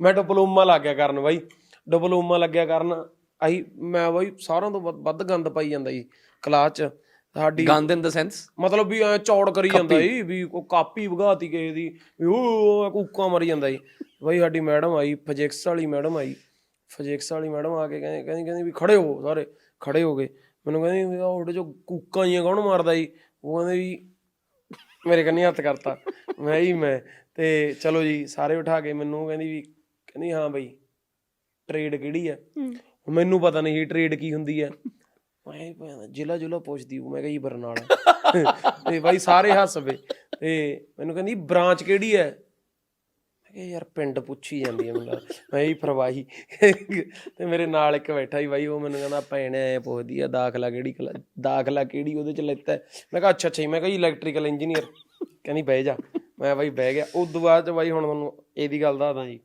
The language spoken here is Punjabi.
ਮੈਂ ਡਿਪਲੋਮਾ ਲੱਗ ਗਿਆ ਕਰਨ ਬਾਈ ਡਿਪਲੋਮਾ ਲੱਗਿਆ ਕਰਨ। ਆਈ ਮੈਂ ਬਾਈ ਸਾਰਿਆਂ ਤੋਂ ਵੱਧ- ਵੱਧ ਗੰਦ ਪਾਈ ਜਾਂਦਾ ਜੀ ਕਲਾਸ ਚ। ਸਾਡੀ ਗੰਦ ਇਨ ਦਾ ਸੈਂਸ ਮਤਲਬ ਵੀ ਐ ਚੌੜ ਕਰੀ ਜਾਂਦਾ ਜੀ ਵੀ ਉਹ ਕਾਪੀ ਵਗਾਤੀ ਕਿਸੇ ਦੀ ਵੀ ਉਹ ਕੂਕਾਂ ਮਰੀ ਜਾਂਦਾ ਜੀ। ਬਾਈ ਸਾਡੀ ਮੈਡਮ ਆਈ ਫਿਜ਼ਿਕਸ ਵਾਲੀ ਮੈਡਮ ਆਈ। ਫਿਜ਼ਿਕਸ ਵਾਲੀ ਮੈਡਮ ਆ ਕੇ ਕਹਿੰਦੀ ਕਹਿੰਦੀ ਕਹਿੰਦੀ ਵੀ ਖੜੇ ਹੋ ਸਾਰੇ ਖੜੇ ਹੋ ਗਏ। ਮੈਨੂੰ ਕਹਿੰਦੀ ਵੀ ਆਹ ਉਹਦੇ ਚੋਂ ਕੂਕਾਂ ਹੀ ਕੌਣ ਮਾਰਦਾ ਜੀ? ਉਹ ਕਹਿੰਦੇ ਵੀ ਮੇਰੇ ਕੰਨੀ ਹੱਥ ਕਰਤਾ। ਮੈਂ ਹੀ ਮੈਂ ਤੇ ਚਲੋ ਜੀ ਸਾਰੇ ਉਠਾ ਕੇ ਮੈਨੂੰ ਕਹਿੰਦੀ ਵੀ ਕਹਿੰਦੀ ਹਾਂ ਬਈ। ਟ੍ਰੇਡ ਕਿਹੜੀ ਹੈ। ਮੈਨੂੰ ਪਤਾ ਨਹੀਂ ਸੀ ਟ੍ਰੇਡ ਕੀ ਹੁੰਦੀ ਹੈ ਮੈਂ ਭੈਣ ਜ਼ਿਲ੍ਹਾ ਜ਼ਿਲ੍ਹਾ ਪੁੱਛਦੀ ਹੂੰ। ਮੈਂ ਕਿਹਾ ਜੀ ਬਰਨਾਲਾ। ਤੇ ਬਾਈ ਸਾਰੇ ਹੱਸ ਪਏ ਤੇ ਮੈਨੂੰ ਕਹਿੰਦੀ ਬ੍ਰਾਂਚ ਕਿਹੜੀ ਹੈ ਮੈਂ ਕਿਹਾ ਯਾਰ ਪਿੰਡ ਪੁੱਛੀ ਜਾਂਦੀ ਹੈ ਮੈਨੂੰ। ਮੈਂ ਹੀ ਪ੍ਰਵਾਹੀ ਤੇ ਮੇਰੇ ਨਾਲ ਇੱਕ ਬੈਠਾ ਸੀ ਬਾਈ ਉਹ ਮੈਨੂੰ ਕਹਿੰਦਾ ਭੈਣੇ ਐ ਪੁੱਛਦੀ ਆ ਦਾਖਲਾ ਕਿਹੜੀ ਦਾਖਲਾ ਕਿਹੜੀ ਉਹਦੇ ਚ ਲੈਤਾ ਹੈ? ਮੈਂ ਕਿਹਾ ਅੱਛਾ ਅੱਛਾ ਜੀ। ਮੈਂ ਕਿਹਾ ਜੀ ਇਲੈਕਟ੍ਰੀਕਲ ਇੰਜੀਨੀਅਰ ਕਹਿੰਦੀ ਬਹਿ ਜਾ। ਮੈਂ ਬਾਈ ਬਹਿ ਗਿਆ। ਉਸ ਤੋਂ ਬਾਅਦ ਚ ਬਾਈ ਹੁਣ ਤੁਹਾਨੂੰ ਇਹਦੀ ਗੱਲ ਦੱਸਦਾ ਜੀ।